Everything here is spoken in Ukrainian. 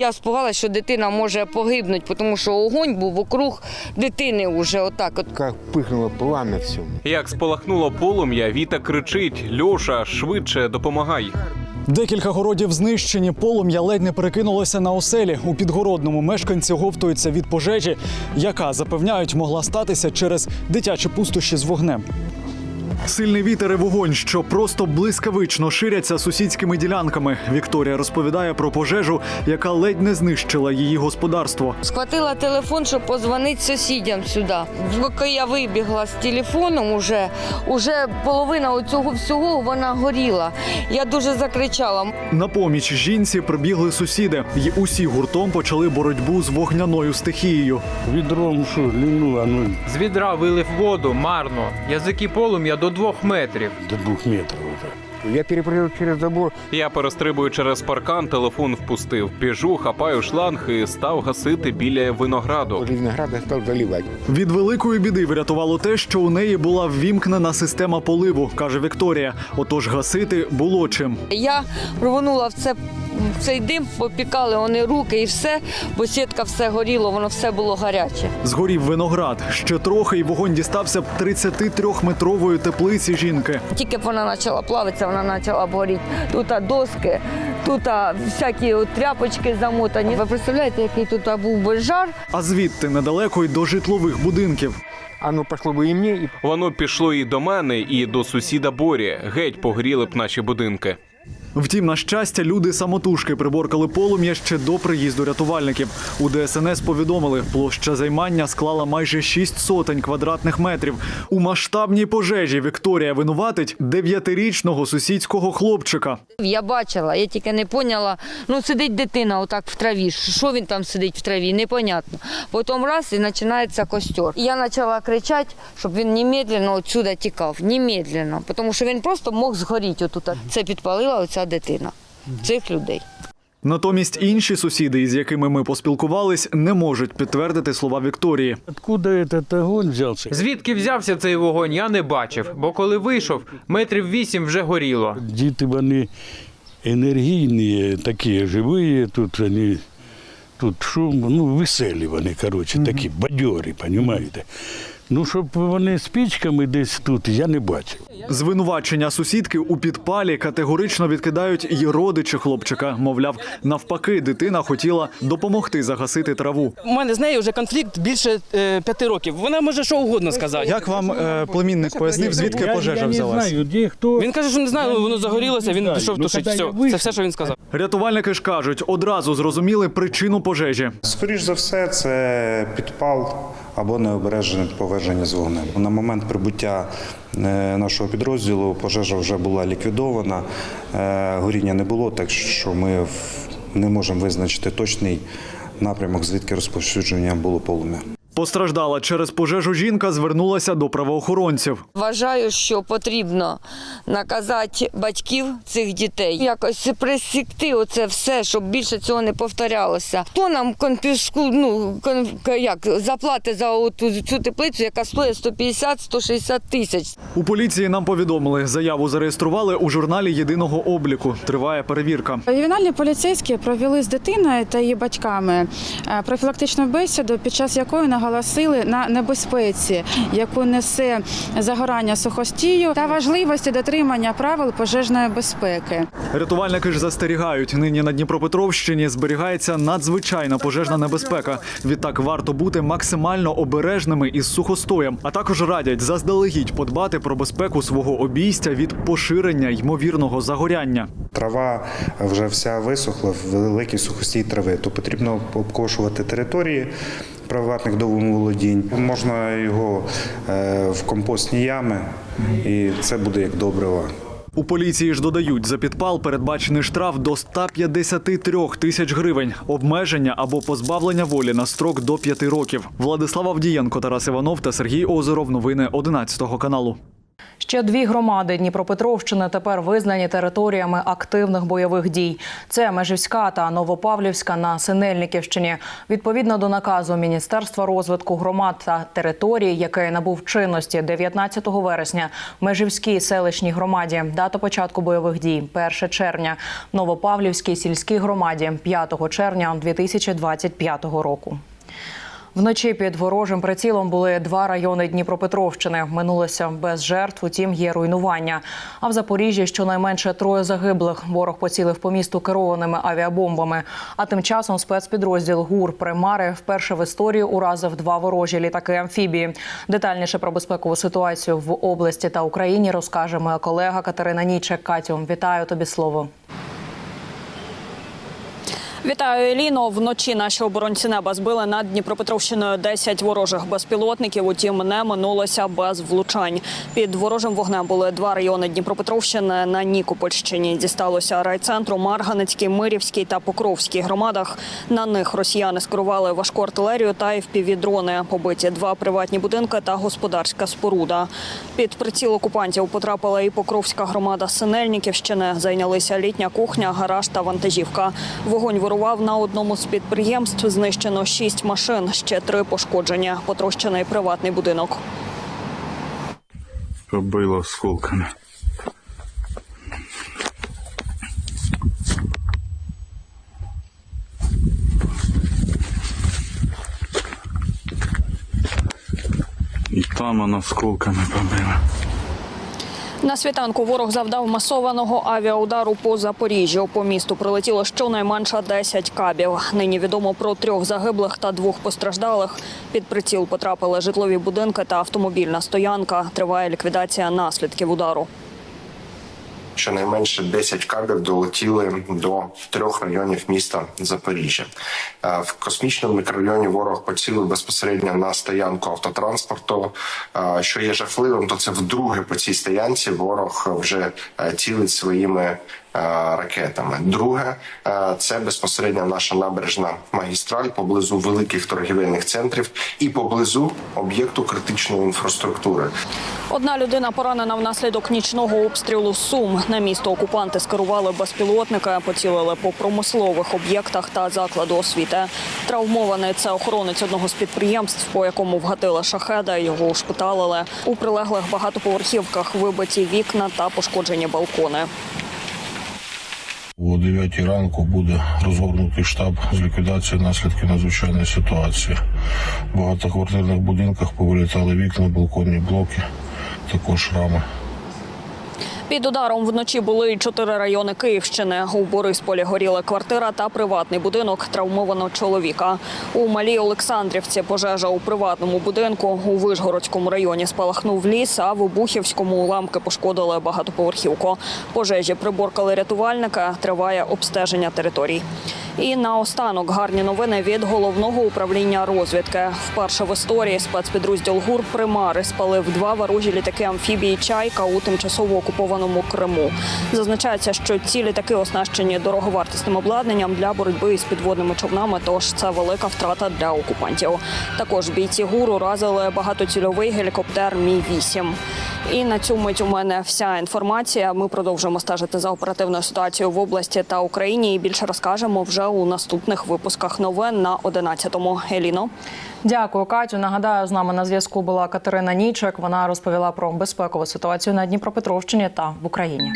Я спугалася, що дитина може погибнути, тому що огонь був вокруг дитини вже отак. От. Как пыхнуло пламя все. Як спалахнуло полум'я, Віта кричить: Льоша, швидше допомагай. Декілька городів знищені, полум'я ледь не перекинулося на оселі. У підгородному мешканці говтуються від пожежі, яка запевняють могла статися через дитячі пустощі з вогнем. Сильний вітер і вогонь, що просто блискавично ширяться сусідськими ділянками. Вікторія розповідає про пожежу, яка ледь не знищила її господарство. Схватила телефон, щоб позвонити сусідям сюди. Поки я вибігла з телефоном, уже, уже половина цього всього вона горіла. Я дуже закричала. На поміч жінці прибігли сусіди, і усі гуртом почали боротьбу з вогняною стихією. Відром що, лінула, ну, З відра вилив воду марно. Язики полум'я до двох метрів. до двох метрів вже. Я перепрыгнул через забор. Я перестрибую через паркан, телефон впустив. Біжу, хапаю шланг і став гасити біля винограду. Возле винограда стал заливать. Від великої біди врятувало те, що у неї була ввімкнена система поливу, каже Вікторія. Отож гасити було чим. Я рвонула в це. в Цей дим попікали вони руки і все, бо сітка все горіло, воно все було гаряче. Згорів виноград. Ще трохи, і вогонь дістався б 33-метрової теплиці жінки. Тільки б вона почала плавитися, вона почала горіти. Тут доски, тут всякі от тряпочки замотані. Ви представляєте, який тут був би жар? А звідти недалеко й до житлових будинків. Воно пішло и мне, Воно пішло і до мене, і до сусіда Борі. Геть погріли б наші будинки. Втім, на щастя, люди самотужки приборкали полум'я ще до приїзду рятувальників. У ДСНС повідомили, площа займання склала майже 6 сотень квадратних метрів. У масштабній пожежі Вікторія винуватить дев'ятирічного сусідського хлопчика. Я бачила, я тільки не поняла. Ну, сидить дитина отак в траві. Що він там сидить в траві? Непонятно. Потім раз і починається костер. Я почала кричати, щоб він немедленно отсюда тікав. Немедленно. Тому що він просто мог згоріти отут. Це підпалила оця дитина. Цих людей. Натомість інші сусіди, із якими ми поспілкувались, не можуть підтвердити слова Вікторії. Откуда этот огонь взявся? Звідки взявся цей вогонь, я не бачив, бо коли вийшов, метрів вісім вже горіло. Діти вони енергійні, такі живі, тут вони, тут шум, ну, веселі вони, коротше, такі бадьорі, розумієте? Ну, щоб вони спічками десь тут, я не бачив. Звинувачення сусідки у підпалі категорично відкидають і родичі хлопчика. Мовляв, навпаки, дитина хотіла допомогти загасити траву. У мене з нею вже конфлікт більше е, п'яти років. Вона може що угодно сказати. Як вам е, племінник пояснив, звідки пожежа я не взялась? знаю, де хто. Він каже, що не знає, воно загорілося, він пішов Ну, тушити. Все, це все, що він сказав. Рятувальники ж кажуть, одразу зрозуміли причину пожежі. Скоріш за все, це підпал або необережне поверження з вогнем. На момент прибуття е, нашого підрозділу пожежа вже була ліквідована, е, горіння не було, так що ми не можемо визначити точний напрямок, звідки розповсюдження було полум'я. Постраждала через пожежу жінка звернулася до правоохоронців. Вважаю, що потрібно наказати батьків цих дітей, якось присікти оце все, щоб більше цього не повторялося. Хто нам конфіску, ну кон, як заплати за оту, цю теплицю, яка стоїть 150-160 тисяч. У поліції нам повідомили, заяву зареєстрували у журналі єдиного обліку. Триває перевірка. Ювенальні поліцейські провели з дитиною та її батьками е, профілактичну бесіду, під час якої наголосили на небезпеці, яку несе загорання сухостію, та важливості дотримання правил пожежної безпеки. Рятувальники ж застерігають, нині на Дніпропетровщині зберігається надзвичайна пожежна небезпека. Відтак варто бути максимально обережними із сухостоєм, а також радять заздалегідь подбати про безпеку свого обійстя від поширення ймовірного загоряння. Трава вже вся висохла, великий сухостій трави, то потрібно обкошувати території приватних домоволодінь. Можна його е, в компостні ями, і це буде як добрива. У поліції ж додають, за підпал передбачений штраф до 153 тисяч гривень, обмеження або позбавлення волі на строк до 5 років. Владислав Авдієнко, Тарас Іванов та Сергій Озеров. Новини 11 каналу. Ще дві громади Дніпропетровщини тепер визнані територіями активних бойових дій. Це Межівська та Новопавлівська на Синельниківщині. Відповідно до наказу Міністерства розвитку громад та територій, який набув чинності 19 вересня, Межівській селищній громаді дата початку бойових дій 1 червня, Новопавлівській сільській громаді 5 червня 2025 року. Вночі під ворожим прицілом були два райони Дніпропетровщини. Минулося без жертв, утім є руйнування. А в Запоріжжі щонайменше троє загиблих. Ворог поцілив по місту керованими авіабомбами. А тим часом спецпідрозділ ГУР Примари вперше в історії уразив два ворожі літаки амфібії. Детальніше про безпекову ситуацію в області та Україні розкаже моя колега Катерина Нічек. Катю, вітаю тобі слово. Вітаю, Еліно. Вночі наші оборонці неба збили над Дніпропетровщиною 10 ворожих безпілотників. Утім, не минулося без влучань. Під ворожим вогнем були два райони Дніпропетровщини. На Нікопольщині дісталося райцентру Марганецький, Мирівський та Покровський громадах. На них росіяни скерували важку артилерію та FPV-дрони. Побиті два приватні будинки та господарська споруда. Під приціл окупантів потрапила і Покровська громада Синельниківщини. Зайнялися літня кухня, гараж та вантажівка. Вогонь вирував на одному з підприємств. Знищено шість машин, ще три пошкоджені. Потрощений приватний будинок. Побило осколками. І там вона осколками побила. На світанку ворог завдав масованого авіаудару по Запоріжжю. По місту прилетіло щонайменше 10 кабів. Нині відомо про трьох загиблих та двох постраждалих. Під приціл потрапили житлові будинки та автомобільна стоянка. Триває ліквідація наслідків удару. Щонайменше 10 кабів долетіли до трьох районів міста Запоріжжя. Е, В космічному мікрорайоні ворог поцілив безпосередньо на стоянку автотранспорту. Е, Що є жахливим, то це вдруге по цій стоянці ворог вже е, цілить своїми ракетами. Друге, е, це безпосередньо наша набережна магістраль поблизу великих торгівельних центрів і поблизу об'єкту критичної інфраструктури. Одна людина поранена внаслідок нічного обстрілу Сум. На місто окупанти скерували безпілотники, поцілили по промислових об'єктах та закладу освіти. Травмований це охоронець одного з підприємств, по якому вгатили шахеда. Його ушпиталили. У прилеглих багатоповерхівках вибиті вікна та пошкоджені балкони. О 9 ранку буде розгорнутий штаб з ліквідації наслідків надзвичайної ситуації. В багатоквартирних будинках повилітали вікна, балконні блоки, також рами. Під ударом вночі були чотири райони Київщини. У Борисполі горіла квартира та приватний будинок. Травмовано чоловіка. У Малій Олександрівці пожежа у приватному будинку. У Вишгородському районі спалахнув ліс, а в Обухівському уламки пошкодили багатоповерхівку. Пожежі приборкали рятувальника. Триває обстеження територій. І наостанок гарні новини від головного управління розвідки. Вперше в історії спецпідрозділ ГУР Примари спалив два ворожі літаки амфібії Чайка у тимчасово окупованому Криму. Зазначається, що ці літаки оснащені дороговартісним обладнанням для боротьби із підводними човнами. Тож це велика втрата для окупантів. Також бійці ГУР уразили багатоцільовий гелікоптер Мі 8 І на цю мить у мене вся інформація. Ми продовжуємо стежити за оперативною ситуацією в області та Україні. І більше розкажемо вже у наступних випусках новин на 11-му. Еліно. Дякую, Катю. Нагадаю, з нами на зв'язку була Катерина Нічек. Вона розповіла про безпекову ситуацію на Дніпропетровщині та в Україні.